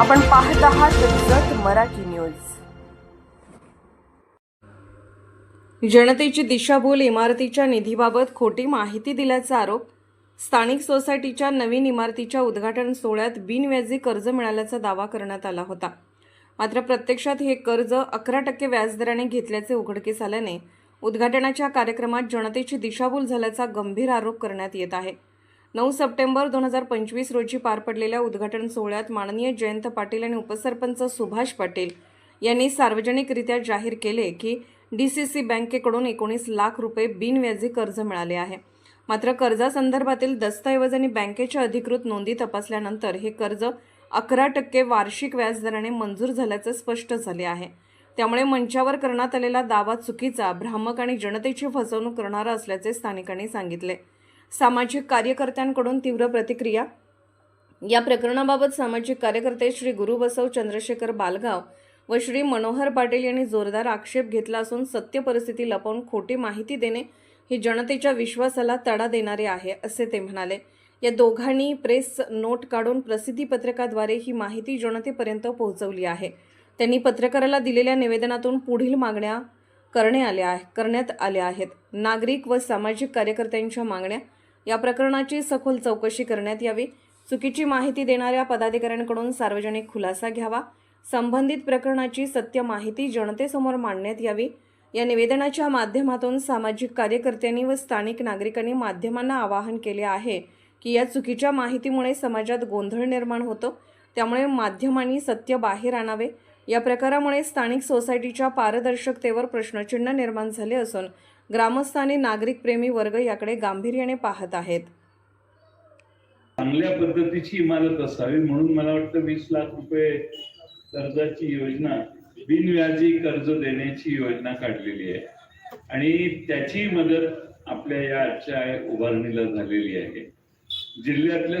आपण पाहत आहात जत मराठी न्यूज. जनतेची दिशाभूल इमारतीच्या निधीबाबत खोटी माहिती दिल्याचा आरोप स्थानिक सोसायटीच्या नवीन इमारतीच्या उद्घाटन सोहळ्यात बिनव्याजी कर्ज मिळाल्याचा दावा करण्यात आला होता. मात्र प्रत्यक्षात हे कर्ज अकरा टक्के व्याजदराने घेतल्याचे उघडकीस आल्याने उद्घाटनाच्या कार्यक्रमात जनतेची दिशाभूल झाल्याचा गंभीर आरोप करण्यात येत आहे. नऊ सप्टेंबर दोन हजार पंचवीस रोजी पार पडलेल्या उद्घाटन सोहळ्यात माननीय जयंत पाटील आणि उपसरपंच सुभाष पाटील यांनी सार्वजनिकरित्या जाहीर केले की डी सी सी बँकेकडून एकोणीस लाख रुपये बिनव्याजी कर्ज मिळाले आहे. मात्र कर्जासंदर्भातील दस्तऐवज आणि बँकेच्या अधिकृत नोंदी तपासल्यानंतर हे कर्ज अकरा टक्के वार्षिक व्याजदराने मंजूर झाल्याचे स्पष्ट झाले आहे. त्यामुळे मंचावर करण्यात आलेला दावा चुकीचा भ्रामक आणि जनतेची फसवणूक करणारा असल्याचे स्थानिकांनी सांगितले. सामाजिक कार्यकर्त्यांकडून तीव्र प्रतिक्रिया. या प्रकरणाबाबत सामाजिक कार्यकर्ते श्री गुरुबसव चंद्रशेखर बालगाव व श्री मनोहर पाटील यांनी जोरदार आक्षेप घेतला असून सत्य परिस्थिती लपवून खोटी माहिती देणे ही जनतेच्या विश्वासाला तडा देणारे आहे असे ते म्हणाले. या दोघांनी प्रेस नोट काढून प्रसिद्धी पत्रकाद्वारे ही माहिती जनतेपर्यंत पोहोचवली आहे. त्यांनी पत्रकाराला दिलेल्या निवेदनातून पुढील मागण्या करणे आल्या आहे करण्यात आल्या आहेत. नागरिक व सामाजिक कार्यकर्त्यांच्या मागण्या या प्रकरणाची सखोल चौकशी करण्यात यावी. चुकीची माहिती देणाऱ्या पदाधिकाऱ्यांकडून सार्वजनिक खुलासा घ्यावा. संबंधित प्रकरणाची सत्य माहिती जनतेसमोर मांडण्यात यावी. या निवेदनाच्या माध्यमातून सामाजिक कार्यकर्त्यांनी व स्थानिक नागरिकांनी माध्यमांना आवाहन केले आहे की या चुकीच्या माहितीमुळे समाजात गोंधळ निर्माण होतो. त्यामुळे माध्यमांनी सत्य बाहेर आणावे. या प्रकारामुळे स्थानिक सोसायटीच्या पारदर्शकतेवर प्रश्नचिन्ह निर्माण झाले असून ग्रामस्थानी नागरिक प्रेमी वर्ग याकडे गांभीर्याने पाहत आहेत. चांगल्या पद्धतीची इमारत असावी म्हणून मला वाटतं वीस लाख रुपये कर्जाची योजना बिनव्याजी कर्ज देण्याची योजना काढलेली आहे. आणि त्याची मदत आपल्या या आजच्या उभारणीला झालेली आहे. जिल्ह्यातल्या